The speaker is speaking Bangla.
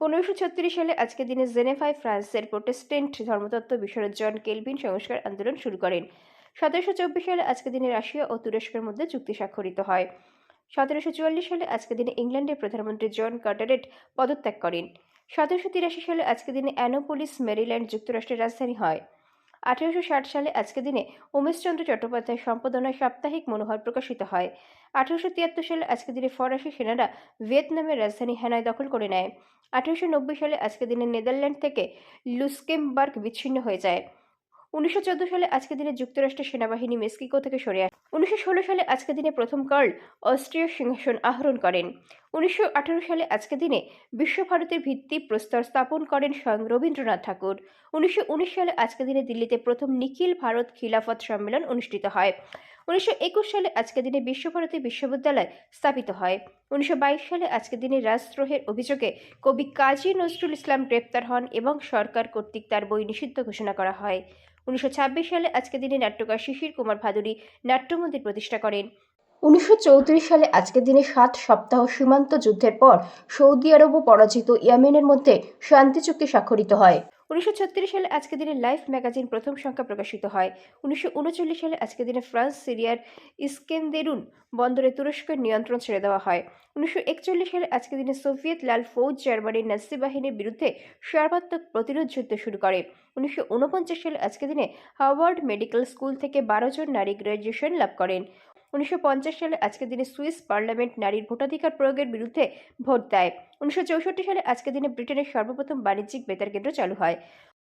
পনেরোশো ছত্রিশ সালে আজকের দিনে জেনেভায়, ফ্রান্সের প্রোটেস্টেন্ট ধর্মতত্ত্ব বিশারদ জন কেলভিন সংস্কার আন্দোলন শুরু করেন। সতেরোশো চব্বিশ সালে আজকের দিনে রাশিয়া ও তুরস্কের মধ্যে চুক্তি স্বাক্ষরিত হয়। সতেরোশো চুয়াল্লিশ সালে আজকে দিনে ইংল্যান্ডের প্রধানমন্ত্রী জন কার্টারেট পদত্যাগ করেন। সতেরোশো তিরাশি সালে আজকে দিনে অ্যানোপোলিস, মেরিল্যান্ড যুক্তরাষ্ট্রের রাজধানী হয়। আঠারোশো ষাট সালে আজকের দিনে উমেশচন্দ্র চট্টোপাধ্যায় সম্পাদনায় সাপ্তাহিক মনোহর প্রকাশিত হয়। আঠেরোশো তিয়াত্তর সালে আজকে দিনে ফরাসি সেনারা ভিয়েতনামের রাজধানী হ্যানায় দখল করে নেয়। আঠেরোশো নব্বই সালে আজকে দিনে নেদারল্যান্ড থেকে লুস্কেমবার্গ বিচ্ছিন্ন হয়ে যায়। উনিশশো চোদ্দ সালে আজকের দিনে যুক্তরাষ্ট্রের সেনাবাহিনী মেক্সিকো থেকে সরে আসে। উনিশশো ষোলো সালে আজকে দিনে প্রথম কার্ল অস্ট্রিয়ার সিংহাসন আহরণ করেন। উনিশশো আঠারো সালে আজকের দিনে বিশ্বভারতীর ভিত্তি প্রস্তর স্থাপন করেন স্বয়ং রবীন্দ্রনাথ ঠাকুর। উনিশশো উনিশ সালে আজকে দিনে দিল্লিতে প্রথম নিখিল ভারত খিলাফত সম্মেলন অনুষ্ঠিত হয়। উনিশশো একুশ সালে আজকের দিনে বিশ্বভারতী বিশ্ববিদ্যালয় স্থাপিত হয়। উনিশশো বাইশ সালে আজকের দিনে রাজদ্রোহের অভিযোগে কবি কাজী নজরুল ইসলাম গ্রেপ্তার হন এবং সরকার কর্তৃক তার বই নিষিদ্ধ ঘোষণা করা হয়। উনিশশো ছাব্বিশ সালে আজকের দিনে নাট্যকার শিশির কুমার ভাদুরী নাট্যমন্দির প্রতিষ্ঠা করেন। উনিশশো চৌত্রিশ সালে আজকের দিনে সাত সপ্তাহ সীমান্ত যুদ্ধের পর সৌদি আরব পরাজিত ইয়েমেনের মধ্যে শান্তি চুক্তি স্বাক্ষরিত হয়। উনিশশো ছত্রিশ সালে আজকের দিনে লাইফ ম্যাগাজিন প্রথম সংখ্যা প্রকাশিত হয়। উনিশশো উনচল্লিশ সালে আজকের দিনে ফ্রান্স, সিরিয়ার ইস্কেন্দেরুন বন্দরে তুরস্কের নিয়ন্ত্রণ ছেড়ে দেওয়া হয়। উনিশশো একচল্লিশ সালে আজকের দিনে সোভিয়েত লাল ফৌজ জার্মানির নাসি বাহিনীর বিরুদ্ধে সর্বাত্মক প্রতিরোধ যুদ্ধ শুরু করে। উনিশশো উনপঞ্চাশ সালে আজকের দিনে হাওয়ার্ড মেডিকেল স্কুল থেকে বারো জন নারী গ্র্যাজুয়েশন লাভ করেন। উনিশশো পঞ্চাশ সালে আজকের দিনে সুইস পার্লামেন্ট নারীর ভোটাধিকার প্রয়োগের বিরুদ্ধে ভোট দেয়। উনিশশো চৌষট্টি সালে আজকের দিনে ব্রিটেনের সর্বপ্রথম বাণিজ্যিক বেতার কেন্দ্র চালু হয়।